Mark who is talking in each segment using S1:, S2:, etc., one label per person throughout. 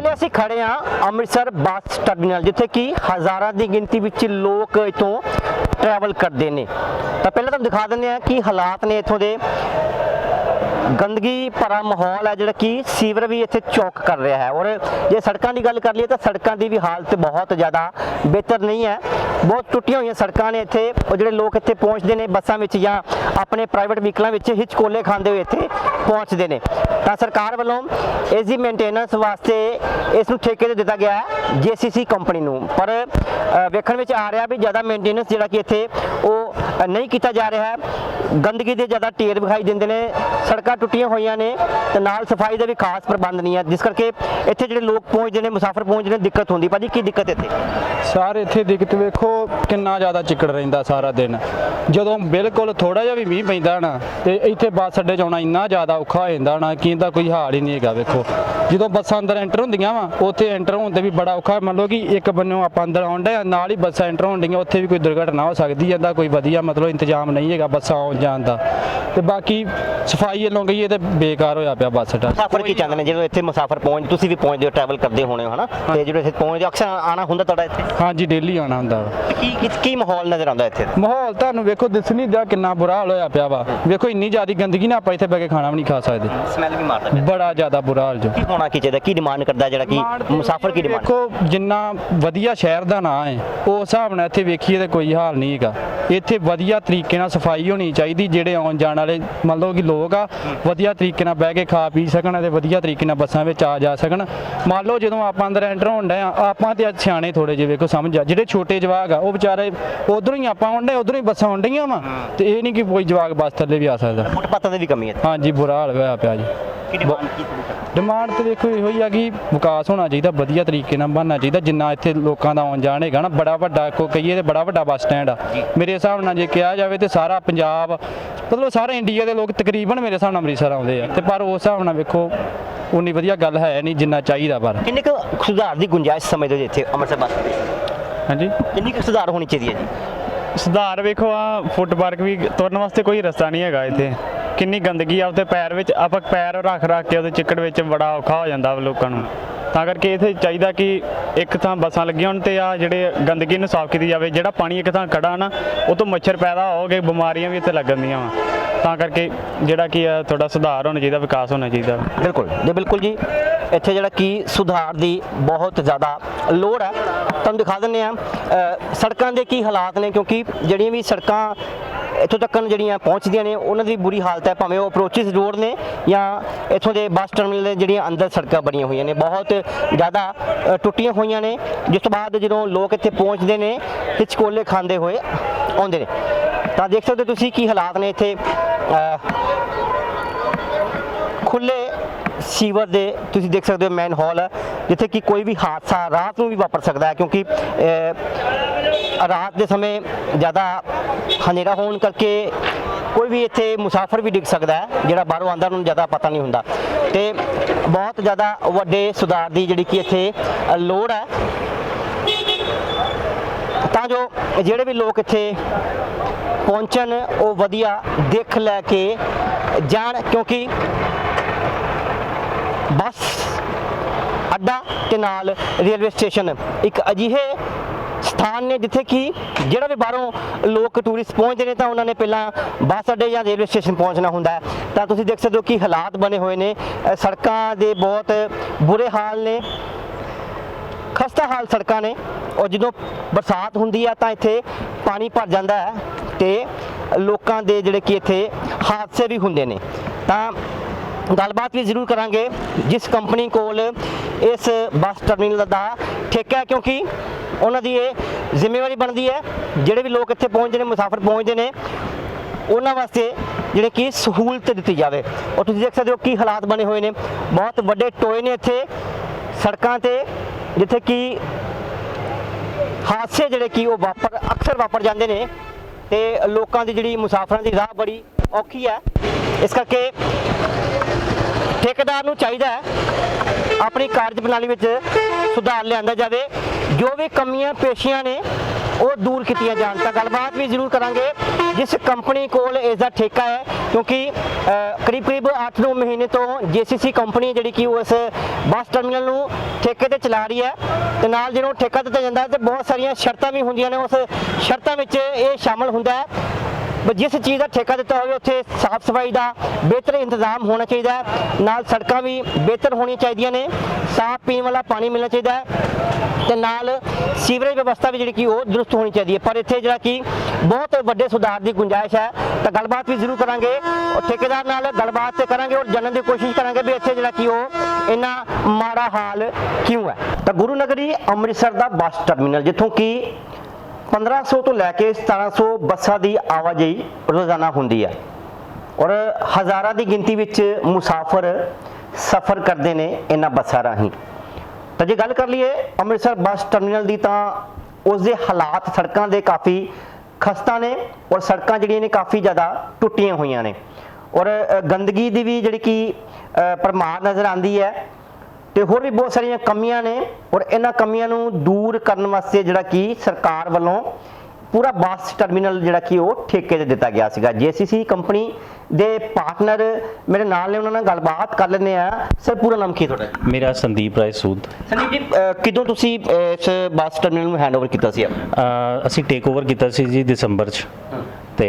S1: ਵੇਲੇ ਅਸੀਂ ਖੜੇ ਹਾਂ, ਅੰਮ੍ਰਿਤਸਰ ਬੱਸ ਟਰਮੀਨਲ, ਜਿੱਥੇ ਕਿ ਹਜ਼ਾਰਾਂ ਦੀ ਗਿਣਤੀ ਵਿੱਚ ਲੋਕ ਇਥੋਂ ਟਰੈਵਲ ਕਰਦੇ ਨੇ। ਤਾਂ ਪਹਿਲਾਂ ਤੁਹਾਨੂੰ ਦਿਖਾ ਦਿੰਦੇ ਹਾਂ ਕਿ ਹਾਲਾਤ ਨੇ ਇਥੋਂ ਦੇ। ਗੰਦਗੀ ਭਰਾ ਮਾਹੌਲ ਹੈ ਜਿਹੜਾ ਕਿ ਸੀਵਰ ਵੀ ਇੱਥੇ ਚੌਕ ਕਰ ਰਿਹਾ ਹੈ। ਔਰ ਜੇ ਸੜਕਾਂ ਦੀ ਗੱਲ ਕਰ ਲਈਏ ਤਾਂ ਸੜਕਾਂ ਦੀ ਵੀ ਹਾਲਤ ਬਹੁਤ ਜ਼ਿਆਦਾ ਬਿਹਤਰ ਨਹੀਂ ਹੈ। ਬਹੁਤ ਟੁੱਟੀਆਂ ਹੋਈਆਂ ਸੜਕਾਂ ਨੇ ਇੱਥੇ। ਉਹ ਜਿਹੜੇ ਲੋਕ ਇੱਥੇ ਪਹੁੰਚਦੇ ਨੇ ਬੱਸਾਂ ਵਿੱਚ ਜਾਂ ਆਪਣੇ ਪ੍ਰਾਈਵੇਟ ਵਹੀਕਲਾਂ ਵਿੱਚ ਹਿਚਕੋਲੇ ਖਾਂਦੇ ਹੋਏ ਇੱਥੇ ਪਹੁੰਚਦੇ ਨੇ। ਤਾਂ ਸਰਕਾਰ ਵੱਲੋਂ ਇਸ ਦੀ ਮੇਨਟੇਨੈਂਸ ਵਾਸਤੇ ਇਸ ਨੂੰ ਠੇਕੇ ਤੇ ਦਿੱਤਾ ਗਿਆ ਹੈ ਜੀਸੀਸੀ ਕੰਪਨੀ ਨੂੰ। ਪਰ ਵੇਖਣ ਵਿੱਚ ਆ ਰਿਹਾ ਵੀ ਜ਼ਿਆਦਾ ਮੇਨਟੇਨੈਂਸ ਜਿਹੜਾ ਕਿ ਇੱਥੇ ਉਹ ਨਹੀਂ ਕੀਤਾ ਜਾ ਰਿਹਾ ਹੈ। ਗੰਦਗੀ ਦੇ ਜ਼ਿਆਦਾ ਢੇਰ ਵਿਖਾਈ ਦਿੰਦੇ ਨੇ, ਸੜਕਾਂ ਟੁੱਟੀਆਂ ਹੋਈਆਂ ਨੇ ਤੇ ਨਾਲ ਸਫ਼ਾਈ ਦਾ ਵੀ ਖਾਸ ਪ੍ਰਬੰਧ ਨਹੀਂ ਹੈ ਜਿਸ ਕਰਕੇ ਇੱਥੇ ਜਿਹੜੇ ਲੋਕ ਪਹੁੰਚਦੇ ਨੇ, ਮੁਸਾਫਰ ਪਹੁੰਚਦੇ ਨੇ, ਦਿੱਕਤ ਹੁੰਦੀ। ਭਾਜੀ, ਕੀ ਦਿੱਕਤ ਇੱਥੇ?
S2: ਸਰ, ਇੱਥੇ ਦਿੱਕਤ ਵੇਖੋ, ਕਿੰਨਾ ਜ਼ਿਆਦਾ ਚਿੱਕੜ ਰਹਿੰਦਾ ਸਾਰਾ ਦਿਨ। ਜਦੋਂ ਬਿਲਕੁਲ ਥੋੜਾ ਜਿਹਾ ਵੀ ਮੀਂਹ ਪੈਂਦਾ ਨਾ, ਤੇ ਇੱਥੇ ਬੱਸ ਅੱਡੇ 'ਚ ਆਉਣਾ ਇੰਨਾ ਜ਼ਿਆਦਾ ਔਖਾ ਹੋ ਜਾਂਦਾ ਨਾ, ਕਿ ਇਹਦਾ ਕੋਈ ਹਾਲ ਹੀ ਨਹੀਂ ਹੈਗਾ ਵੇਖੋ। ਜਦੋਂ ਬੱਸਾਂ ਅੰਦਰ ਐਂਟਰ ਹੁੰਦੀਆਂ ਵਾ, ਉੱਥੇ ਐਂਟਰ ਹੋਣ ਤੇ ਵੀ ਬੜਾ ਔਖਾ, ਮੰਨ ਲਓ ਕਿ ਇੱਕ ਬੰਨੋਂ ਆਪਾਂ ਅੰਦਰ ਆਉਂਦੇ ਆ ਨਾਲ ਹੀ ਬੱਸਾਂ ਐਂਟਰ ਹੋਣ ਹੁੰਦੀਆਂ ਉੱਥੇ ਵੀ ਕੋਈ ਦੁਰਘਟਨਾ ਹੋ ਸਕਦੀ ਹੈ ਇਹਦਾ ਕੋਈ ਵਧੀਆ ਮਤਲਬ ਇੰਤਜ਼ਾਮ ਨਹੀਂ ਹੈਗਾ ਬੱਸਾਂ ਆਉਣ ਜਾਣ ਦਾ। ਤੇ ਬਾਕੀ ਸਫ਼ਾਈ ਵੱਲੋਂ ਕਹੀਏ ਤੇ ਬੇਕਾਰ ਹੋਇਆ ਪਿਆ ਬੱਸ ਅੱਡਾ।
S1: ਮੁਸਾਫਰ ਕੀ ਚਾਹੁੰਦੇ ਨੇ? ਜਦੋਂ ਇੱਥੇ ਮੁਸਾਫਰ ਪਹੁੰਚ ਤੁਸੀਂ ਵੀ ਪਹੁੰਚਦੇ ਹੋ ਟਰੈਵਲ ਕਰਦੇ ਹੋਣੇ ਹੋ ਹਨਾ? ਤੇ ਜਦੋਂ ਇੱਥੇ ਪਹੁੰਚਦੇ ਹੋ, ਅਕਸਰ ਆਣਾ ਹੁੰਦਾ ਤੁਹਾਡਾ ਇੱਥੇ?
S2: ਹਾਂਜੀ ਡੇਲੀ ਆਉਣਾ ਹੁੰਦਾ ਵਾ।
S1: ਤੇ ਕੀ ਕੀ- ਕੀ ਮਾਹੌਲ ਨਜ਼ਰ ਆਉਂਦਾ ਇੱਥੇ?
S2: ਮਾਹੌਲ ਤੁਹਾਨੂੰ ਵੇਖੋ ਦਿਸ ਨਹੀਂ ਦਿਆ ਕਿੰਨਾ ਬੁਰਾ ਹਾਲ ਹੋਇਆ ਪਿਆ ਵਾ। ਵੇਖੋ ਇੰਨੀ ਜ਼ਿਆਦਾ ਗੰਦਗੀ ਨਾ ਆਪਾਂ ਇੱਥੇ ਬਹਿ ਕੇ ਖਾਣਾ ਵੀ ਨਹੀਂ ਖਾ ਸਕਦੇ।
S1: ਸਮੈਲ ਵੀ ਮਾਰਦਾ
S2: ਬੜਾ ਜ਼ਿਆਦਾ ਬੁਰਾ ਹਾਲ ਜੋ।
S1: ਕੀ ਹੋਣਾ ਕੀ ਚਾਹੀਦਾ? ਕੀ ਡਿਮਾਂਡ ਕਰਦਾ ਜਿਹੜਾ ਕਿ ਮੁਸਾਫਰ ਕੀ ਡਿਮਾਂਡ
S2: ਵੇਖੋ ਜਿੰਨਾ ਵਧੀਆ ਸ਼ਹਿਰ ਦਾ ਨਾਂ ਹੈ ਉਸ ਹਿਸਾਬ ਨਾਲ ਇੱਥੇ ਵੇਖੀਏ ਤੇ ਕੋਈ ਹਾਲ ਨਹੀਂ ਹੈਗਾ। ਇੱਥੇ ਵਧੀਆ ਤਰੀਕੇ ਨਾਲ ਸਫ਼ਾਈ ਹੋਣੀ ਚਾਹੀਦੀ ਜਿਹੜੇ ਆਉਣ ਜਾਣ ਵਾਲੇ ਮੰਨ ਲਓ ਕਿ ਲੋਕ ਆ ਵਧੀਆ ਤਰੀਕੇ ਨਾਲ ਬਹਿ ਕੇ ਖਾ ਪੀ ਸਕਣ ਤੇ ਵਧੀਆ ਤਰੀਕੇ ਨਾਲ ਬੱਸਾਂ ਵਿੱਚ ਆ ਜਾ ਸਕਣ। ਮੰਨ ਲਓ ਜਦੋਂ ਆਪਾਂ ਅੰਦਰ ਐਂਟਰ ਹੋਣ ਡਏ ਆ ਆਪਾਂ ਤੇ ਅੱਜ ਸਿਆਣੇ ਥੋੜੇ ਜਿਹੇ ਵੇਖੋ ਸਮਝ ਆ। ਜਿਹੜੇ ਛੋਟੇ ਜਵਾਕ ਆ ਉਹ ਵਿਚਾਰੇ ਉਧਰੋਂ ਹੀ ਆਪਾਂ ਆਉਂਦੇ ਉਧਰੋਂ ਹੀ ਬੱਸਾਂ ਆਉਂਦੀਆਂ ਵਾ। ਤੇ ਇਹ ਨਹੀਂ ਕਿ ਕੋਈ ਜਵਾਕ ਬੱਸ ਥੱਲੇ ਵੀ ਆ ਸਕਦਾ।
S1: ਫੁੱਟਪਾਥਾਂ ਦੀ ਵੀ ਕਮੀ ਹੈ
S2: ਹਾਂਜੀ ਬੁਰਾ ਹਾਲ ਹੋਇਆ ਪਿਆ ਜੀ।
S1: ਕੀ ਡਿਮਾਂਡ
S2: ਡਿਮਾਂਡ ਤੇ ਦੇਖੋ ਇਹੋ ਹੀ ਆ ਕਿ ਵਿਕਾਸ ਹੋਣਾ ਚਾਹੀਦਾ ਵਧੀਆ ਤਰੀਕੇ ਨਾਲ ਬਣਨਾ ਚਾਹੀਦਾ ਜਿੰਨਾ ਇੱਥੇ ਲੋਕਾਂ ਦਾ ਆਉਣ ਜਾਣ ਹੈਗਾ ਨਾ ਬੜਾ ਵੱਡਾ ਕੋ ਕਹੀਏ ਤੇ ਬੜਾ ਵੱਡਾ ਬੱਸ ਸਟੈਂਡ ਆ। ਮੇਰੇ ਹਿਸਾਬ ਨਾਲ ਜੇ ਕਿਹਾ ਜਾਵੇ ਤੇ ਸਾਰਾ ਪੰਜਾਬ ਮਤਲਬ ਸਾਰੇ ਇੰਡੀਆ ਦੇ ਲੋਕ ਤਕਰੀਬਨ ਮੇਰੇ ਹਿਸਾਬ ਨਾਲ ਅੰਮ੍ਰਿਤਸਰ ਆਉਂਦੇ ਆ। ਤੇ ਪਰ ਉਸ ਹਿਸਾਬ ਨਾਲ ਵੇਖੋ ਉਨੀ ਵਧੀਆ ਗੱਲ ਹੈ ਨਹੀਂ ਜਿੰਨਾ ਚਾਹੀਦਾ ਪਰ।
S1: ਕਿੰਨੇ ਕੁ ਸੁਧਾਰ ਦੀ ਗੁੰਜਾਇਸ਼ ਸਮਝਦੇ ਹੋ ਜੀ ਇੱਥੇ ਅੰਮ੍ਰਿਤਸਰ ਬੱਸ ਦੇ?
S2: ਹਾਂਜੀ।
S1: ਕਿੰਨੀ ਕੁ ਸੁਧਾਰ ਹੋਣੀ ਚਾਹੀਦੀ ਹੈ ਜੀ?
S3: ਸੁਧਾਰ ਵੇਖੋ ਆ ਫੁੱਟ ਪਾਰਕ ਵੀ ਤੁਰਨ ਵਾਸਤੇ ਕੋਈ ਰਸਤਾ ਨਹੀਂ ਹੈਗਾ ਇੱਥੇ। ਕਿੰਨੀ ਗੰਦਗੀ ਆ ਉਹਦੇ ਪੈਰ ਵਿੱਚ, ਆਪਾਂ ਪੈਰ ਰੱਖ ਰੱਖ ਕੇ ਉਹਦੇ ਚਿੱਕੜ ਵਿੱਚ ਬੜਾ ਔਖਾ ਹੋ ਜਾਂਦਾ ਵਾ ਲੋਕਾਂ ਨੂੰ। ਤਾਂ ਕਰਕੇ ਇੱਥੇ ਚਾਹੀਦਾ ਕਿ ਇੱਕ ਥਾਂ ਬੱਸਾਂ ਲੱਗੀਆਂ ਹੋਣ ਤੇ ਆ ਜਿਹੜੇ ਗੰਦਗੀ ਨੂੰ ਸਾਫ਼ ਕੀਤੀ ਜਾਵੇ, ਜਿਹੜਾ ਪਾਣੀ ਇੱਕ ਥਾਂ ਖੜਾ ਨਾ, ਉਹ ਤੋਂ ਮੱਛਰ ਪੈਦਾ ਹੋ ਗਏ ਬਿਮਾਰੀਆਂ ਵੀ ਇੱਥੇ ਲੱਗਣਦੀਆਂ ਵਾ। ਤਾਂ ਕਰਕੇ ਜਿਹੜਾ ਕਿ ਆ ਥੋੜਾ ਸੁਧਾਰ ਹੋਣਾ ਚਾਹੀਦਾ, ਵਿਕਾਸ ਹੋਣਾ ਚਾਹੀਦਾ
S1: ਬਿਲਕੁਲ, ਜੀ ਬਿਲਕੁਲ ਜੀ। ਇੱਥੇ ਜਿਹੜਾ ਕਿ ਸੁਧਾਰ ਦੀ ਬਹੁਤ ਜ਼ਿਆਦਾ ਲੋੜ ਹੈ। ਤੁਹਾਨੂੰ ਦਿਖਾ ਦਿੰਦੇ ਆ ਸੜਕਾਂ ਦੇ ਕੀ ਹਾਲਾਤ ਨੇ ਕਿਉਂਕਿ ਜਿਹੜੀਆਂ ਵੀ ਸੜਕਾਂ ਇੱਥੋਂ ਤੱਕ ਜਿਹੜੀਆਂ ਪਹੁੰਚਦੀਆਂ ਨੇ, ਉਹਨਾਂ ਦੀ ਬੁਰੀ ਹਾਲਤ ਹੈ, ਭਾਵੇਂ ਉਹ ਅਪਰੋਚਿਸ ਰੋਡ ਨੇ ਜਾਂ ਇੱਥੋਂ ਦੇ ਬੱਸ ਟਰਮੀਨਲ ਦੇ ਜਿਹੜੀਆਂ ਅੰਦਰ ਸੜਕਾਂ ਬਣੀਆਂ ਹੋਈਆਂ ਨੇ। ਬਹੁਤ ਜ਼ਿਆਦਾ ਟੁੱਟੀਆਂ ਹੋਈਆਂ ਨੇ। ਜਿਸ ਤੋਂ ਬਾਅਦ ਜਦੋਂ ਲੋਕ ਇੱਥੇ ਪਹੁੰਚਦੇ ਨੇ ਹਿਚਕੋਲੇ ਖਾਂਦੇ ਹੋਏ ਆਉਂਦੇ ਨੇ। ਤਾਂ ਦੇਖ ਸਕਦੇ ਹੋ ਤੁਸੀਂ ਕੀ ਹਾਲਾਤ ਨੇ ਇੱਥੇ ਸੀਵਰ ਦੇ ਤੁਸੀਂ ਦੇਖ ਸਕਦੇ ਹੋ ਮੈਨ ਹਾਲ ਜਿੱਥੇ ਕਿ ਕੋਈ ਵੀ ਹਾਦਸਾ ਰਾਤ ਨੂੰ ਵੀ ਵਾਪਰ ਸਕਦਾ ਹੈ, ਕਿਉਂਕਿ ਰਾਤ ਦੇ ਸਮੇਂ ਜ਼ਿਆਦਾ ਹਨੇਰਾ ਹੋਣ ਕਰਕੇ ਕੋਈ ਵੀ ਇੱਥੇ ਮੁਸਾਫਰ ਵੀ ਡਿੱਗ ਸਕਦਾ ਹੈ, ਜਿਹੜਾ ਬਾਹਰੋਂ ਆਂਦਾ ਉਹਨੂੰ ਜ਼ਿਆਦਾ ਪਤਾ ਨਹੀਂ ਹੁੰਦਾ। ਤੇ ਬਹੁਤ ਜ਼ਿਆਦਾ ਵੱਡੇ ਸੁਧਾਰ ਦੀ ਜਿਹੜੀ ਕਿ ਇੱਥੇ ਲੋੜ ਹੈ। ਤਾਂ ਜੋ ਜਿਹੜੇ ਵੀ ਲੋਕ ਇੱਥੇ ਪਹੁੰਚਣ, ਉਹ ਵਧੀਆ ਦੇਖ ਲੈ ਕੇ ਜਾਣ, ਕਿਉਂਕਿ ਬੱਸ ਅੱਡਾ ਤੇ ਨਾਲ ਰੇਲਵੇ ਸਟੇਸ਼ਨ। ਇੱਕ ਅਜਿਹੇ ਸਥਾਨ ਨੇ ਜਿੱਥੇ ਕਿ ਜਿਹੜਾ ਵੀ ਬਾਹਰੋਂ ਲੋਕ ਟੂਰਿਸਟ ਪਹੁੰਚਦੇ ਨੇ ਤਾਂ ਉਹਨਾਂ ਨੇ ਪਹਿਲਾਂ ਬੱਸ ਅੱਡੇ ਜਾਂ ਰੇਲਵੇ ਸਟੇਸ਼ਨ ਪਹੁੰਚਣਾ ਹੁੰਦਾ ਹੈ। ਤਾਂ ਤੁਸੀਂ ਦੇਖ ਸਕਦੇ ਹੋ ਕਿ ਹਾਲਾਤ ਬਣੇ ਹੋਏ ਨੇ। ਸੜਕਾਂ ਦੇ ਬਹੁਤ ਬੁਰੇ ਹਾਲ ਨੇ। ਖਸਤਾ ਹਾਲ ਸੜਕਾਂ ਨੇ। ਔਰ ਜਦੋਂ ਬਰਸਾਤ ਹੁੰਦੀ ਆ ਤਾਂ ਇੱਥੇ ਪਾਣੀ ਭਰ ਜਾਂਦਾ ਹੈ ਤੇ ਲੋਕਾਂ ਦੇ ਜਿਹੜੇ ਕਿ ਇੱਥੇ ਹਾਦਸੇ ਵੀ ਹੁੰਦੇ ਨੇ। ਤਾਂ ਗੱਲਬਾਤ ਵੀ ਜ਼ਰੂਰ ਕਰਾਂਗੇ ਜਿਸ ਕੰਪਨੀ ਕੋਲ ਇਸ ਬੱਸ ਟਰਮੀਨਲ ਦਾ ਠੇਕਾ ਹੈ, ਕਿਉਂਕਿ ਉਹਨਾਂ ਦੀ ਇਹ ਜ਼ਿੰਮੇਵਾਰੀ ਬਣਦੀ ਹੈ, ਜਿਹੜੇ ਵੀ ਲੋਕ ਇੱਥੇ ਪਹੁੰਚਦੇ ਨੇ, ਮੁਸਾਫਰ ਪਹੁੰਚਦੇ ਨੇ, ਉਹਨਾਂ ਵਾਸਤੇ ਜਿਹੜੇ ਕਿ ਸਹੂਲਤ ਦਿੱਤੀ ਜਾਵੇ। ਔਰ ਤੁਸੀਂ ਦੇਖ ਸਕਦੇ ਹੋ ਕੀ ਹਾਲਾਤ ਬਣੇ ਹੋਏ ਨੇ। ਬਹੁਤ ਵੱਡੇ ਟੋਏ ਨੇ ਇੱਥੇ ਸੜਕਾਂ ਤੇ, ਜਿੱਥੇ ਕਿ ਹਾਦਸੇ ਜਿਹੜੇ ਕਿ ਉਹ ਵਾਪਰ, ਅਕਸਰ ਵਾਪਰ ਜਾਂਦੇ ਨੇ ਤੇ ਲੋਕਾਂ ਦੀ ਜਿਹੜੀ ਮੁਸਾਫਰਾਂ ਦੀ ਰਾਹ ਬੜੀ ਔਖੀ ਹੈ। ਇਸ ਕਰਕੇ ਠੇਕੇਦਾਰ ਨੂੰ ਚਾਹੀਦਾ ਹੈ ਆਪਣੀ ਕਾਰਜ ਪ੍ਰਣਾਲੀ ਵਿੱਚ ਸੁਧਾਰ ਲਿਆਂਦਾ ਜਾਵੇ। ਜੋ ਵੀ ਕਮੀਆਂ ਪੇਸ਼ੀਆਂ ਨੇ, ਉਹ ਦੂਰ ਕੀਤੀਆਂ ਜਾਣ। ਤਾਂ ਗੱਲਬਾਤ ਵੀ ਜ਼ਰੂਰ ਕਰਾਂਗੇ, ਜਿਸ ਕੰਪਨੀ ਕੋਲ ਇਸ ਦਾ ਠੇਕਾ ਹੈ, ਕਿਉਂਕਿ ਕਰੀਬ ਕਰੀਬ 8-9 ਮਹੀਨੇ ਤੋਂ ਜੀਸੀਸੀ ਕੰਪਨੀ ਜਿਹੜੀ ਕਿ ਉਸ ਬੱਸ ਟਰਮੀਨਲ ਨੂੰ ਠੇਕੇ ਤੇ ਚਲਾ ਰਹੀ ਹੈ। ਤੇ ਨਾਲ ਜਦੋਂ ਠੇਕਾ ਦਿੱਤਾ ਜਾਂਦਾ ਹੈ, ਤੇ ਬਹੁਤ ਸਾਰੀਆਂ ਸ਼ਰਤਾਂ ਵੀ ਹੁੰਦੀਆਂ ਨੇ। ਉਸ ਸ਼ਰਤਾਂ ਵਿੱਚ ਇਹ ਸ਼ਾਮਲ ਹੁੰਦਾ ਹੈ। ਜਿਸ ਚੀਜ਼ ਦਾ ਠੇਕਾ ਦਿੱਤਾ ਹੋਵੇ, ਉੱਥੇ ਸਾਫ਼ ਸਫ਼ਾਈ ਦਾ ਬਿਹਤਰ ਇੰਤਜ਼ਾਮ ਹੋਣਾ ਚਾਹੀਦਾ ਹੈ। ਨਾਲ ਸੜਕਾਂ ਵੀ ਬਿਹਤਰ ਹੋਣੀਆਂ ਚਾਹੀਦੀਆਂ ਨੇ। ਸਾਫ਼ ਪੀਣ ਵਾਲਾ ਪਾਣੀ ਮਿਲਣਾ ਚਾਹੀਦਾ ਹੈ ਤੇ ਨਾਲ ਸੀਵਰੇਜ ਵਿਵਸਥਾ ਵੀ ਜਿਹੜੀ ਕਿ ਉਹ ਦਰੁਸਤ ਹੋਣੀ ਚਾਹੀਦੀ ਹੈ। ਪਰ ਇੱਥੇ ਜਿਹੜਾ ਕਿ ਬਹੁਤ ਵੱਡੇ ਸੁਧਾਰ ਦੀ ਗੁੰਜਾਇਸ਼ ਹੈ, ਤਾਂ ਗੱਲਬਾਤ ਵੀ ਜ਼ਰੂਰ ਕਰਾਂਗੇ। ਔਰ ਠੇਕੇਦਾਰ ਨਾਲ ਗੱਲਬਾਤ ਤੇ ਕਰਾਂਗੇ ਔਰ ਜਾਣਨ ਦੀ ਕੋਸ਼ਿਸ਼ ਕਰਾਂਗੇ ਵੀ ਇੱਥੇ ਜਿਹੜਾ ਕਿ ਉਹ ਇੰਨਾ ਮਾੜਾ ਹਾਲ ਕਿਉਂ ਹੈ। ਤਾਂ ਗੁਰੂ ਨਗਰੀ ਅੰਮ੍ਰਿਤਸਰ ਦਾ ਬੱਸ ਟਰਮੀਨਲ, ਜਿੱਥੋਂ ਕਿ 1500 ਤੋਂ ਲੈ ਕੇ 1700 ਬੱਸਾਂ ਦੀ ਆਵਾਜਾਈ ਰੋਜ਼ਾਨਾ ਹੁੰਦੀ ਹੈ। ਔਰ ਹਜ਼ਾਰਾਂ ਦੀ ਗਿਣਤੀ ਵਿੱਚ ਮੁਸਾਫਰ ਸਫ਼ਰ ਕਰਦੇ ਨੇ ਇਹਨਾਂ ਬੱਸਾਂ ਰਾਹੀਂ। ਤਾਂ ਜੇ ਗੱਲ ਕਰ ਲਈਏ ਅੰਮ੍ਰਿਤਸਰ ਬੱਸ ਟਰਮੀਨਲ ਦੀ ਤਾਂ ਉਸ ਦੇ ਹਾਲਾਤ ਸੜਕਾਂ ਦੇ ਕਾਫੀ ਖਸਤਾ ਨੇ ਔਰ ਸੜਕਾਂ ਜਿਹੜੀਆਂ ਨੇ ਕਾਫੀ ਜ਼ਿਆਦਾ ਟੁੱਟੀਆਂ ਹੋਈਆਂ ਨੇ। ਔਰ ਗੰਦਗੀ ਦੀ ਵੀ ਜਿਹੜੀ ਕਿ ਅ, ਭਰਮਾਰ ਨਜ਼ਰ ਆਉਂਦੀ ਹੈ ਤੇ ਹੋਰ ਵੀ ਬਹੁਤ ਸਾਰੀਆਂ ਕਮੀਆਂ ਨੇ ਔਰ ਇਹਨਾਂ ਕਮੀਆਂ ਨੂੰ ਦੂਰ ਕਰਨ ਵਾਸਤੇ ਜਿਹੜਾ ਕਿ ਸਰਕਾਰ ਵੱਲੋਂ ਪੂਰਾ ਬੱਸ ਟਰਮੀਨਲ ਜਿਹੜਾ ਕਿ ਉਹ ਠੇਕੇ ਤੇ ਦਿੱਤਾ ਗਿਆ ਸੀਗਾ। ਜੀਸੀਸੀ ਕੰਪਨੀ ਦੇ ਪਾਰਟਨਰ ਮੇਰੇ ਨਾਲ ਨੇ ਉਹਨਾਂ ਨਾਲ ਗੱਲਬਾਤ ਕਰ ਲੈਂਦੇ ਆ ਸਰ ਪੂਰਾ ਨਾਮ ਕੀ ਤੁਹਾਡਾ?
S4: ਮੇਰਾ ਸੰਦੀਪ ਰਾਏ ਸੂਦ।
S1: ਸੰਦੀਪ ਜੀ ਕਿਦੋਂ ਤੁਸੀਂ ਇਸ ਬੱਸ ਟਰਮੀਨਲ ਨੂੰ ਹੈਂਡਓਵਰ ਕੀਤਾ ਸੀ
S4: ਅਸੀਂ ਟੇਕ ਓਵਰ ਕੀਤਾ ਸੀ ਜੀ ਦਸੰਬਰ ਚ। ਤੇ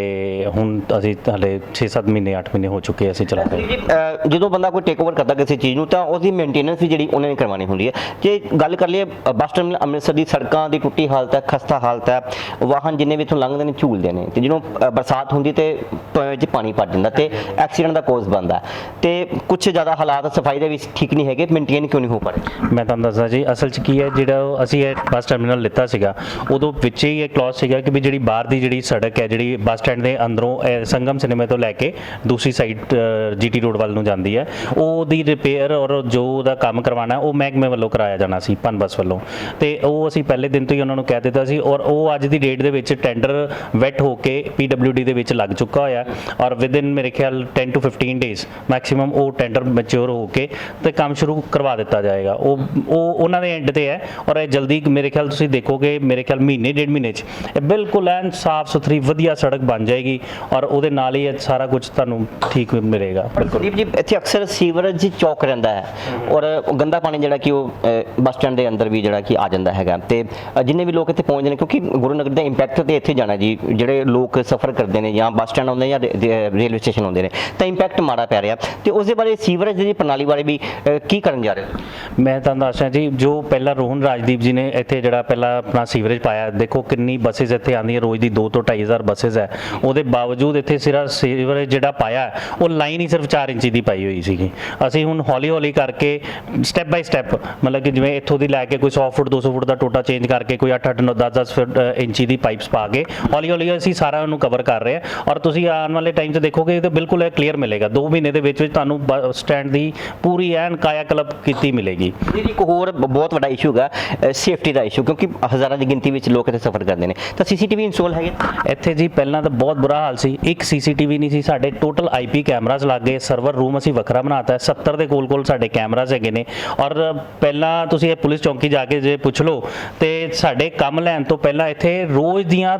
S4: ਹੁਣ ਅਸੀਂ ਹਲੇ 6-7 ਮਹੀਨੇ 8 ਮਹੀਨੇ ਹੋ ਚੁੱਕੇ ਅਸੀਂ
S1: ਜੀ ਅਹ, ਜਦੋਂ ਬੰਦਾ ਕੋਈ ਟੇਕ ਓਵਰ ਕਰਦਾ ਕਿਸੇ ਚੀਜ਼ ਨੂੰ ਤਾਂ ਉਹਦੀ ਮੇਨਟੇਨੈਂਸ ਵੀ ਜਿਹੜੀ ਉਹਨਾਂ ਨੇ ਕਰਵਾਉਣੀ ਹੁੰਦੀ ਹੈ। ਜੇ ਗੱਲ ਕਰ ਲਈਏ ਅ, ਬੱਸ ਟਰਮੀਨਲ ਅੰਮ੍ਰਿਤਸਰ ਦੀ ਸੜਕਾਂ ਦੀ ਟੁੱਟੀ ਹਾਲਤ ਹੈ ਖਸਤਾ ਹਾਲਤ ਹੈ ਵਾਹਨ ਜਿੰਨੇ ਵੀ ਇੱਥੋਂ ਲੰਘਦੇ ਨੇ ਝੂਲਦੇ ਨੇ। ਤੇ ਜਦੋਂ ਅ, ਬਰਸਾਤ ਹੁੰਦੀ ਤੇ ਟੋਏ ਪਾਣੀ ਭਰ ਜਾਂਦਾ ਤੇ ਐਕਸੀਡੈਂਟ ਦਾ ਕੋਜ਼ ਬਣਦਾ ਤੇ ਕੁਝ ਜ਼ਿਆਦਾ ਹਾਲਾਤ ਸਫ਼ਾਈ ਦੇ ਵਿੱਚ ਠੀਕ ਨਹੀਂ ਹੈਗੇ ਮੇਨਟੇਨ ਕਿਉਂ ਨਹੀਂ ਹੋ ਪਾ ਰਹੇ?
S4: ਮੈਂ ਤੁਹਾਨੂੰ ਦੱਸਦਾ ਜੀ ਅਸਲ 'ਚ ਕੀ ਹੈ ਜਿਹੜਾ ਉਹ ਅਸੀਂ ਇਹ ਬੱਸ ਟਰਮੀਨਲ ਲਿੱਤਾ ਸੀਗਾ ਉਦੋਂ ਵਿੱਚ ਹੀ ਇਹ ਕਲੌਜ਼ ਸੀਗਾ ਕਿ ਵੀ ਜਿਹੜੀ ਬਾਹਰ ਦੀ ਜਿਹੜੀ ਸੜਕ ਹੈ ਜਿਹੜੀ ਬੱਸ ਬੱਸ ਸਟੈਂਡ ਦੇ ਅੰਦਰੋਂ, ਇਹ ਸੰਗਮ ਸਿਨੇਮੇ ਤੋਂ ਲੈ ਕੇ ਦੂਸਰੀ ਸਾਈਡ ਜੀਟੀ ਰੋਡ ਵੱਲ ਨੂੰ ਜਾਂਦੀ ਹੈ। ਉਹਦੀ ਰਿਪੇਅਰ ਔਰ ਜੋ ਉਹਦਾ ਕੰਮ ਕਰਵਾਉਣਾ, ਉਹ ਮਹਿਕਮੇ ਵੱਲੋਂ ਕਰਾਇਆ ਜਾਣਾ ਸੀ ਪਨ ਬੱਸ ਵੱਲੋਂ। ਤੇ ਉਹ ਅਸੀਂ ਪਹਿਲੇ ਦਿਨ ਤੋਂ ਹੀ ਉਹਨਾਂ ਨੂੰ ਕਹਿ ਦਿੱਤਾ ਸੀ ਔਰ ਉਹ ਅੱਜ ਦੀ ਡੇਟ ਦੇ ਵਿੱਚ ਟੈਂਡਰ ਵੈਟ ਹੋ ਕੇ PWD ਦੇ ਵਿੱਚ ਲੱਗ ਚੁੱਕਾ ਹੋਇਆ ਔਰ ਵਿਦਿਨ ਮੇਰੇ ਖਿਆਲ 10 ਟੂ 15 ਡੇਜ਼ ਮੈਕਸਿਮਮ ਉਹ ਟੈਂਡਰ ਮੈਚੁਰ ਹੋ ਕੇ ਤੇ ਕੰਮ ਸ਼ੁਰੂ ਕਰਵਾ ਦਿੱਤਾ ਜਾਏਗਾ। ਉਹ ਉਹ ਉਹਨਾਂ ਦੇ ਐਂਡ ਤੇ ਹੈ ਔਰ ਇਹ ਜਲਦੀ ਮੇਰੇ ਖਿਆਲ ਤੁਸੀਂ ਦੇਖੋਗੇ, ਮੇਰੇ ਖਿਆਲ ਮਹੀਨੇ, ਡੇਢ ਮਹੀਨੇ ਚ। ਇਹ ਬਿਲਕੁਲ ਐਨ ਸਾਫ਼ ਸੁਥਰੀ ਵਧੀਆ ਸੜਕ ਬਣ ਜਾਏਗੀ ਔਰ ਉਹਦੇ ਨਾਲ ਹੀ ਸਾਰਾ ਕੁਝ ਤੁਹਾਨੂੰ ਠੀਕ ਮਿਲੇਗਾ ਬਿਲਕੁਲ।
S1: ਸੰਦੀਪ ਜੀ ਇੱਥੇ ਅਕਸਰ ਸੀਵਰੇਜ ਚੌਕ ਰਹਿੰਦਾ ਹੈ ਔਰ ਗੰਦਾ ਪਾਣੀ ਜਿਹੜਾ ਕਿ ਉਹ ਬੱਸ ਸਟੈਂਡ ਦੇ ਅੰਦਰ ਵੀ ਜਿਹੜਾ ਕਿ ਆ ਜਾਂਦਾ ਹੈਗਾ ਤੇ ਜਿੰਨੇ ਵੀ ਲੋਕ ਇੱਥੇ ਪਹੁੰਚਦੇ ਨੇ ਕਿਉਂਕਿ ਗੁਰੂ ਨਗਰ ਦਾ ਇੰਪੈਕਟ ਤੇ ਇੱਥੇ ਜਾਣਾ ਜੀ ਜਿਹੜੇ ਲੋਕ ਸਫ਼ਰ ਕਰਦੇ ਨੇ ਜਾਂ ਬੱਸ ਸਟੈਂਡ ਆਉਂਦੇ ਜਾਂ ਰੇਲਵੇ ਸਟੇਸ਼ਨ ਆਉਂਦੇ ਨੇ ਤਾਂ ਇੰਪੈਕਟ ਮਾੜਾ ਪੈ ਰਿਹਾ। ਤੇ ਉਸ ਦੇ ਬਾਰੇ ਸੀਵਰੇਜ ਦੀ ਪ੍ਰਣਾਲੀ ਬਾਰੇ ਵੀ ਕੀ ਕਰਨ ਜਾ ਰਹੇ ਹੋ?
S4: ਮੈਂ ਤੁਹਾਨੂੰ ਦੱਸਾਂ ਜੀ ਜੋ ਪਹਿਲਾਂ ਰੋਹਨ ਰਾਜਦੀਪ ਜੀ ਨੇ ਇੱਥੇ ਜਿਹੜਾ ਪਹਿਲਾਂ ਆਪਣਾ ਸੀਵਰੇਜ ਪਾਇਆ ਦੇਖੋ ਕਿੰਨੀ ਬੱਸਸ ਇੱਥੇ ਆਉਂਦੀਆਂ ਰੋਜ਼ ਦੀ 2 ਤੋਂ 2500 ਬੱਸਸ ਹੈ। ਉਹਦੇ ਬਾਵਜੂਦ ਇੱਥੇ ਸਿਰਾ ਸੀਵਰੇਜ ਜਿਹੜਾ ਪਾਇਆ ਉਹ ਲਾਈਨ ਹੀ ਸਿਰਫ 4 ਇੰਚੀ ਦੀ ਪਾਈ ਹੋਈ ਸੀਗੀ। ਅਸੀਂ ਹੁਣ ਹੌਲੀ ਹੌਲੀ ਕਰਕੇ ਸਟੈਪ ਬਾਈ ਸਟੈਪ ਮਤਲਬ ਕਿ ਜਿਵੇਂ ਇੱਥੋਂ ਦੀ ਲੈ ਕੇ ਕੋਈ 100 ਫੁੱਟ 200 ਫੁੱਟ ਦਾ ਟੋਟਾ ਚੇਂਜ ਕਰਕੇ ਕੋਈ 8 8 9 10 10 ਫੁੱਟ ਅ, ਇੰਚੀ ਦੀ ਪਾਈਪਸ ਪਾ ਕੇ ਹੌਲੀ ਹੌਲੀ ਅਸੀਂ ਸਾਰਾ ਉਹਨੂੰ ਕਵਰ ਕਰ ਰਹੇ ਹਾਂ। ਔਰ ਤੁਸੀਂ ਆਉਣ ਵਾਲੇ ਟਾਈਮ 'ਚ ਦੇਖੋਗੇ ਇਹ ਤਾਂ ਬਿਲਕੁਲ ਇਹ ਕਲੀਅਰ ਮਿਲੇਗਾ। 2 ਮਹੀਨੇ ਦੇ ਵਿੱਚ ਵਿੱਚ ਤੁਹਾਨੂੰ ਸਟੈਂਡ ਦੀ ਪੂਰੀ ਐਨ ਕਾਇਆ ਕਲਪ ਕੀਤੀ ਮਿਲੇਗੀ।
S1: ਜੀ ਇੱਕ ਹੋਰ ਬਹੁਤ ਵੱਡਾ ਇਸ਼ੂ ਹੈਗਾ ਸੇਫਟੀ ਦਾ ਇਸ਼ੂ ਕਿਉਂਕਿ ਹਜ਼ਾਰਾਂ ਦੀ ਗਿਣਤੀ ਵਿੱਚ ਲੋਕ ਇੱਥੇ ਸਫ਼ਰ ਕਰਦੇ ਨੇ। ਤਾਂ ਸੀਸੀਟੀਵੀ ਇੰਸਟਾਲ ਹੈਗੇ?
S4: ਇੱਥੇ ਜੀ ਪਹਿਲਾਂ ਤਾਂ ਬਹੁਤ ਬੁਰਾ ਹਾਲ ਸੀ। ਇੱਕ ਸੀਸੀਟੀਵੀ ਨਹੀਂ ਸੀ, ਸਾਡੇ ਟੋਟਲ ਆਈਪੀ ਕੈਮਰਾਜ਼ ਲੱਗ ਗਏ ਸਰਵਰ ਰੂਮ ਅਸੀਂ ਵੱਖਰਾ ਬਣਾਤਾ ਹੈ। 70 ਦੇ ਕੋਲ ਕੋਲ ਸਾਡੇ ਕੈਮਰਾਜ਼ ਹੈਗੇ ਨੇ। ਔਰ ਪਹਿਲਾਂ ਤੁਸੀਂ ਇਹ ਪੁਲਿਸ ਚੌਂਕੀ ਜਾ ਕੇ ਜੇ ਪੁੱਛ ਲਓ, ਤੇ ਸਾਡੇ ਕੰਮ ਲੈਣ ਤੋਂ ਪਹਿਲਾਂ ਇੱਥੇ ਰੋਜ਼ ਦੀਆਂ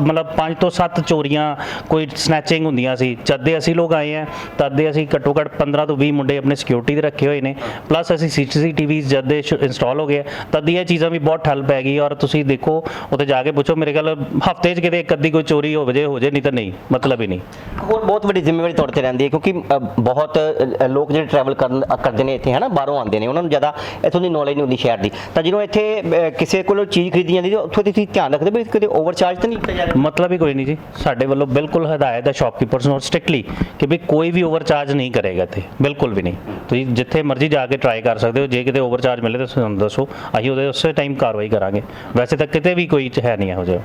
S4: ਮਤਲਬ 5 ਤੋਂ 7 ਚੋਰੀਆਂ, ਕੋਈ ਸਨੈਚਿੰਗ ਹੁੰਦੀਆਂ ਸੀ। ਜਦ ਦੇ ਅਸੀਂ ਲੋਕ ਆਏ ਆ ਤਦ ਦੇ ਅਸੀਂ ਘੱਟੋ ਘੱਟ 15 ਤੋਂ 20 ਮੁੰਡੇ ਆਪਣੇ ਸਿਕਿਉਰਿਟੀ ਦੇ ਰੱਖੇ ਹੋਏ ਨੇ। ਪਲੱਸ ਅਸੀਂ ਸੀਸੀਟੀਵੀ ਜਦ ਦੇ ਇੰਸਟਾਲ ਹੋ ਗਏ ਤਦ ਦੀ ਇਹ ਚੀਜ਼ਾਂ ਵੀ ਬਹੁਤ ਠੱਲ ਪੈ ਗਈ। ਔਰ ਤੁਸੀਂ ਦੇਖੋ, ਉੱਥੇ ਜਾ ਕੇ ਪੁੱਛੋ, ਮੇਰੇ ਖਿਆਲ ਹਫ਼ਤੇ 'ਚ ਕਿਤੇ ਇੱਕ ਅੱਧੀ ਕੋਈ ਚੋਰੀ ਹੋਵੇ ਜੇ ਹੋ ਜੇ ਨਹੀਂ ਤਾਂ ਨਹੀਂ ਮਤਲਬ ਹੀ ਨਹੀਂ।
S1: ਹੋਰ ਬਹੁਤ ਵੱਡੀ ਜ਼ਿੰਮੇਵਾਰੀ ਤੁਹਾਡੇ ਤੇ ਰਹਿੰਦੀ ਹੈ ਕਿਉਂਕਿ ਅ, ਬਹੁਤ ਅ, ਲੋਕ ਜਿਹੜੇ ਟਰੈਵਲ ਕਰਨ ਅ, ਕਰਦੇ ਨੇ ਇੱਥੇ ਹਨਾ ਬਾਹਰੋਂ ਆਉਂਦੇ ਨੇ ਉਹਨਾਂ ਨੂੰ ਜ਼ਿਆਦਾ ਇੱਥੋਂ ਦੀ ਨੌਲੇਜ ਨਹੀਂ ਹੁੰਦੀ ਸ਼ਹਿਰ ਦੀ। ਤਾਂ ਜਦੋਂ ਇੱਥੇ ਅ, ਕਿਸੇ ਕੋਲੋਂ ਚੀਜ਼ ਖਰੀਦੀ ਜਾਂਦੀ ਤਾਂ ਉੱਥੋਂ ਦੀ ਤੁਸੀਂ ਧਿਆਨ ਰੱਖਦੇ ਵੀ ਕਿਤੇ ਓਵਰਚਾਰਜ ਤਾਂ ਨਹੀਂ ਕੀਤਾ ਜਾ ਰਿਹਾ?
S4: ਮਤਲਬ ਹੀ ਕੋਈ ਨਹੀਂ ਜੀ। ਸਾਡੇ ਵੱਲੋਂ ਬਿਲਕੁਲ ਹਦਾਇਤ ਹੈ ਸ਼ਾਪਕੀਪਰਸ ਨੂੰ ਸਟ੍ਰਿਕਟਲੀ ਕਿ ਵੀ ਕੋਈ ਵੀ ਓਵਰਚਾਰਜ ਨਹੀਂ ਕਰੇਗਾ ਇੱਥੇ ਬਿਲਕੁਲ ਵੀ ਨਹੀਂ। ਤੁਸੀਂ ਜਿੱਥੇ ਮਰਜ਼ੀ ਜਾ ਕੇ ਟਰਾਈ ਕਰ ਸਕਦੇ ਹੋ ਜੇ ਕਿਤੇ ਓਵਰਚਾਰਜ ਮਿਲੇ ਤਾਂ ਸਾਨੂੰ ਦੱਸੋ ਅਸੀਂ ਉਹਦੇ ਉਸੇ ਟਾਈਮ ਕਾਰਵਾਈ ਕਰਾਂਗੇ। ਵੈਸੇ ਤਾਂ ਕਿਤੇ ਵੀ ਕੋਈ ਹੈ ਨਹੀਂ ਇਹੋ ਜਿਹਾ।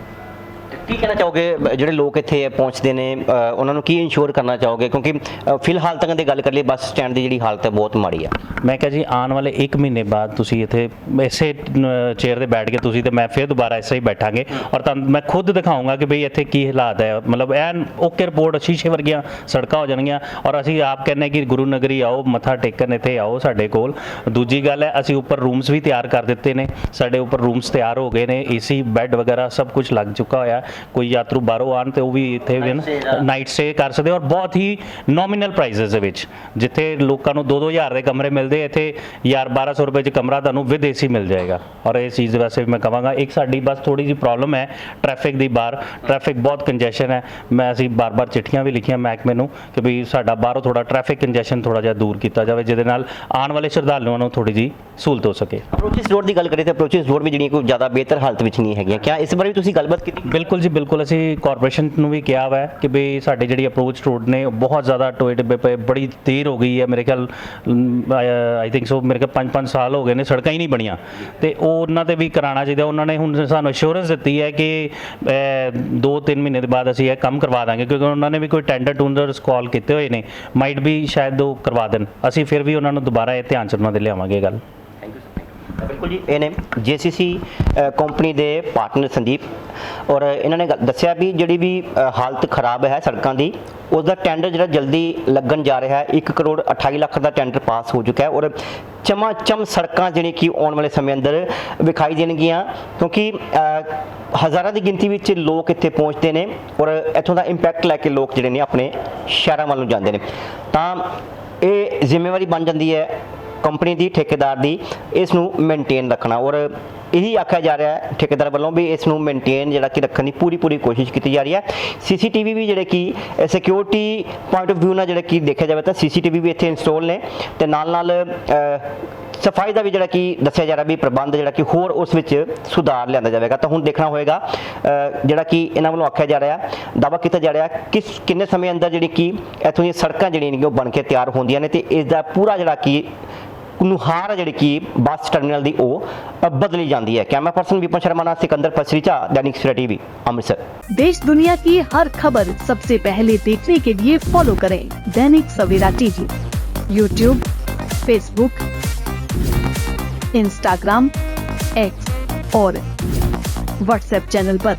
S1: ਕੀ ਕਹਿਣਾ ਚਾਹੋਗੇ? ਜਿਹੜੇ ਲੋਕ ਇੱਥੇ ਪਹੁੰਚਦੇ ਨੇ ਉਹਨਾਂ ਨੂੰ ਕੀ ਇੰਸ਼ੋਰ ਕਰਨਾ ਚਾਹੋਗੇ? ਕਿਉਂਕਿ ਫਿਲਹਾਲ ਤੱਕ ਦੀ ਗੱਲ ਕਰ ਲਈ ਬੱਸ ਸਟੈਂਡ ਦੀ ਜਿਹੜੀ ਹਾਲਤ ਹੈ ਬਹੁਤ ਮਾੜੀ ਆ।
S4: ਮੈਂ ਕਿਹਾ ਜੀ, ਆਉਣ ਵਾਲੇ 1 ਮਹੀਨੇ ਬਾਅਦ ਤੁਸੀਂ ਇੱਥੇ ਇਸੇ ਚੇਅਰ ਤੇ ਬੈਠ ਕੇ ਤੁਸੀਂ ਤੇ ਮੈਂ ਫਿਰ ਦੁਬਾਰਾ ਇਸੇ ਹੀ ਬੈਠਾਂਗੇ। ਔਰ ਤੁਹਾਨੂੰ ਮੈਂ ਖੁਦ ਦਿਖਾਉਂਗਾ ਕਿ ਭਈ ਇੱਥੇ ਕੀ ਹਾਲਾਤ ਹੈ। ਮਤਲਬ ਐਨ ਓਕੇ ਰਿਪੋਰਟ, ਸ਼ੀਸ਼ੇ ਵਰਗੀਆਂ ਸੜਕਾਂ ਹੋ ਜਾਣਗੀਆਂ। ਔਰ ਅਸੀਂ ਆਪ ਕਹਿੰਦੇ ਕਿ ਗੁਰੂ ਨਗਰੀ ਆਓ, ਮੱਥਾ ਟੇਕਣ ਇੱਥੇ ਆਓ ਸਾਡੇ ਕੋਲ। ਦੂਜੀ ਗੱਲ ਹੈ, ਅਸੀਂ ਉੱਪਰ ਰੂਮਸ ਵੀ ਤਿਆਰ ਕਰ ਦਿੱਤੇ ਨੇ। ਸਾਡੇ ਉੱਪਰ ਰੂਮਸ ਤਿਆਰ ਹੋ ਗਏ ਨੇ, ਏਸੀ, ਬੈੱਡ ਵਗੈਰਾ ਸਭ ਕੁਝ ਲੱਗ ਚੁੱਕਾ ਹੋਇਆ। ਹੈ। ਕੋਈ ਯਾਤਰੂ ਬਾਹਰੋਂ ਆਣ ਤੇ ਉਹ ਵੀ ਇੱਥੇ ਵੀ ਨਾਈਟ ਸਟੇ ਕਰ ਸਕਦੇ ਔਰ ਬਹੁਤ ਹੀ ਨੋਮੀਨਲ ਪ੍ਰਾਈਸਸ ਦੇ ਵਿੱਚ ਜਿੱਥੇ ਲੋਕਾਂ ਨੂੰ 2-2000 ਦੇ ਕਮਰੇ ਮਿਲਦੇ ਇੱਥੇ ਯਾਰ 1200 ਰੁਪਏ ਚ ਕਮਰਾ ਤੁਹਾਨੂੰ ਵਿਦ ਏਸੀ ਮਿਲ ਜਾਏਗਾ। ਔਰ ਇਹ ਚੀਜ਼ ਵੈਸੇ ਵੀ ਮੈਂ ਕਹਾਂਗਾ ਇੱਕ ਸਾਡੀ ਬਸ ਥੋੜੀ ਜਿਹੀ ਪ੍ਰੋਬਲਮ ਹੈ ਟ੍ਰੈਫਿਕ ਦੀ ਬਾਹਰ ਟ੍ਰੈਫਿਕ ਬਹੁਤ ਕੰਜੈਸ਼ਨ ਹੈ। ਮੈਂ ਅਸੀਂ ਬਾਰ-ਬਾਰ ਚਿੱਠੀਆਂ ਵੀ ਲਿਖੀਆਂ ਮਹਿਕਮੇ ਨੂੰ ਕਿ ਵੀ ਸਾਡਾ ਬਾਹਰੋਂ ਥੋੜਾ ਟ੍ਰੈਫਿਕ ਕੰਜੈਸ਼ਨ ਥੋੜਾ ਜਿਹਾ ਦੂਰ ਕੀਤਾ ਜਾਵੇ ਜਿਹਦੇ ਨਾਲ ਆਉਣ ਵਾਲੇ ਸ਼ਰਧਾਲੂਆਂ ਨੂੰ ਥੋੜੀ ਜਿਹੀ ਸਹੂਲਤ ਹੋ ਸਕੇ।
S1: ਅਪਰੋਚਿਸ ਰੋਡ ਦੀ ਗੱਲ ਕਰੀਏ ਤਾਂ ਅਪਰੋਚਿਸ ਰੋਡ ਵੀ ਜਿਹੜੀਆਂ ਕੋਈ ਜ਼ਿਆਦਾ ਬਿਹਤਰ ਹਾਲਤ ਵਿੱਚ ਨਹੀਂ ਹੈਗੀਆਂ। ਕਿਆ ਇਸ ਬਾਰੇ ਵੀ ਤੁਸੀਂ ਗੱਲਬਾਤ ਕੀਤੀ?
S4: ਬਿਲਕੁਲ। ਬਿਲਕੁਲ ਜੀ, ਬਿਲਕੁਲ ਅਸੀਂ ਕਾਰਪੋਰੇਸ਼ਨ ਨੂੰ ਵੀ ਕਿਹਾ ਵਾ ਕਿ ਵੀ ਸਾਡੇ ਜਿਹੜੀ ਅਪਰੋਚ ਰੋਡ ਨੇ, ਉਹ ਬਹੁਤ ਜ਼ਿਆਦਾ ਟੋਏ ਟਿੱਬੇ ਪਏ, ਬੜੀ ਦੇਰ ਹੋ ਗਈ ਹੈ ਮੇਰੇ ਖਿਆਲ ਆਈ ਥਿੰਕ ਸੋ ਮੇਰੇ ਖਿਆਲ 5-5 ਸਾਲ ਹੋ ਗਏ ਨੇ, ਸੜਕਾਂ ਹੀ ਨਹੀਂ ਬਣੀਆਂ। ਤੇ ਉਹ ਉਹਨਾਂ ਤੇ ਵੀ ਕਰਾਉਣਾ ਚਾਹੀਦਾ, ਉਹਨਾਂ ਨੇ ਹੁਣ ਸਾਨੂੰ ਅਸ਼ੋਰੈਂਸ ਦਿੱਤੀ ਹੈ ਕਿ 2-3 ਮਹੀਨੇ ਦੇ ਬਾਅਦ ਅਸੀਂ ਇਹ ਕੰਮ ਕਰਵਾ ਦਾਂਗੇ, ਕਿਉਂਕਿ ਉਹਨਾਂ ਨੇ ਵੀ ਕੋਈ ਟੈਂਡਰ ਟੂੰਡਰਸ ਕਾਲ ਕੀਤੇ ਹੋਏ ਨੇ ਮਾਈਟ ਵੀ ਸ਼ਾਇਦ ਉਹ ਕਰਵਾ ਦੇਣ। ਅਸੀਂ ਫਿਰ ਵੀ ਉਹਨਾਂ ਨੂੰ ਦੁਬਾਰਾ ਇਹ ਧਿਆਨ ਚ ਉਹਨਾਂ ਦੇ ਲਿਆਵਾਂਗੇ ਇਹ ਗੱਲ।
S1: ਬਿਲਕੁਲ ਜੀ, ਇਹ ਨੇ ਜੀਸੀਸੀ ਕੰਪਨੀ ਦੇ ਪਾਰਟਨਰ ਸੰਦੀਪ। ਔਰ ਇਹਨਾਂ ਨੇ ਗੱਲ- ਦੱਸਿਆ ਵੀ ਜਿਹੜੀ ਵੀ ਹਾਲਤ ਖਰਾਬ ਹੈ ਸੜਕਾਂ ਦੀ ਉਸ ਦਾ ਟੈਂਡਰ ਜਿਹੜਾ ਜਲਦੀ ਲੱਗਣ ਜਾ ਰਿਹਾ ਹੈ 1 ਕਰੋੜ 28 ਲੱਖ ਦਾ ਟੈਂਡਰ ਪਾਸ ਹੋ ਚੁੱਕਾ ਹੈ। ਔਰ ਚਮਾ ਚਮ ਸੜਕਾਂ ਜਿਹੜੀ ਕਿ ਆਉਣ ਵਾਲੇ ਸਮੇਂ ਅੰਦਰ ਵਿਖਾਈ ਦੇਣਗੀਆਂ, ਕਿਉਂਕਿ ਹਜ਼ਾਰਾਂ ਦੀ ਗਿਣਤੀ ਵਿੱਚ ਲੋਕ ਇੱਥੇ ਪਹੁੰਚਦੇ ਨੇ ਔਰ ਇੱਥੋਂ ਦਾ ਇੰਪੈਕਟ ਲੈ ਕੇ ਲੋਕ ਜਿਹੜੇ ਨੇ ਆਪਣੇ ਸ਼ਹਿਰਾਂ ਵੱਲ ਨੂੰ ਜਾਂਦੇ ਨੇ। ਤਾਂ ਇਹ ਜ਼ਿੰਮੇਵਾਰੀ ਬਣ ਜਾਂਦੀ ਹੈ ਕੰਪਨੀ ਦੀ ਠੇਕੇਦਾਰ ਦੀ ਇਸ ਨੂੰ ਮੇਨਟੇਨ ਰੱਖਣਾ। ਔਰ ਇਹੀ ਆਖਿਆ ਜਾ ਰਿਹਾ ਹੈ ਠੇਕੇਦਾਰ ਵੱਲੋਂ ਵੀ ਇਸ ਨੂੰ ਮੇਨਟੇਨ ਜਿਹੜਾ ਕਿ ਰੱਖਣ ਦੀ ਪੂਰੀ ਪੂਰੀ ਕੋਸ਼ਿਸ਼ ਕੀਤੀ ਜਾ ਰਹੀ ਹੈ। ਸੀਸੀਟੀਵੀ ਵੀ ਜਿਹੜੇ ਕਿ ਸਿਕਿਉਰਿਟੀ ਪੁਆਇੰਟ ਆਫ View ਨਾਲ ਜਿਹੜਾ ਕਿ ਦੇਖਿਆ ਜਾਵੇ ਤਾਂ ਸੀਸੀਟੀਵੀ ਵੀ ਇੱਥੇ ਇੰਸਟਾਲ ਨੇ। ਤੇ ਨਾਲ ਨਾਲ ਸਫ਼ਾਈ ਦਾ ਵੀ ਜਿਹੜਾ ਕਿ ਦੱਸਿਆ ਜਾ ਰਿਹਾ ਵੀ ਪ੍ਰਬੰਧ ਜਿਹੜਾ ਕਿ ਹੋਰ ਉਸ ਵਿੱਚ ਸੁਧਾਰ ਲਿਆਂਦਾ ਜਾਵੇਗਾ। ਤਾਂ ਹੁਣ ਦੇਖਣਾ ਹੋਏਗਾ ਜਿਹੜਾ ਕਿ ਇਹਨਾਂ ਵੱਲੋਂ ਆਖਿਆ ਜਾ ਰਿਹਾ ਦਾਵਾ ਕੀਤਾ ਜਾ ਰਿਹਾ ਕਿਸ, ਕਿੰਨੇ ਸਮੇਂ ਅੰਦਰ ਜਿਹੜੀ ਕਿ ਇੱਥੋਂ ਦੀਆਂ ਸੜਕਾਂ ਜਿਹੜੀਆਂ ਨੇ ਉਹ ਬਣ ਕੇ ਤਿਆਰ ਹੁੰਦੀਆਂ ਨੇ ਤੇ ਇਸ ਦਾ ਪੂਰਾ ਜਿਹੜਾ ਕਿ ਨੁਹਾਰ ਹੈ ਜਿਹੜੀ ਕਿ ਬੱਸ ਟਰਮੀਨਲ ਦੀ ਉਹ ਅ, ਬਦਲੀ ਜਾਂਦੀ ਹੈ ਕੈਮਰਾ ਪਰਸਨ ਵਿਪਨ ਸ਼ਰਮਾ ਨਾਲ ਸਿਕੰਦਰ पसरीचा दैनिक सवेरा टीवी अमृतसर
S5: देश दुनिया की हर खबर सबसे पहले देखने के लिए फॉलो करें Dainik Savera TV YouTube Facebook Instagram X और व्हाट्सएप चैनल पर।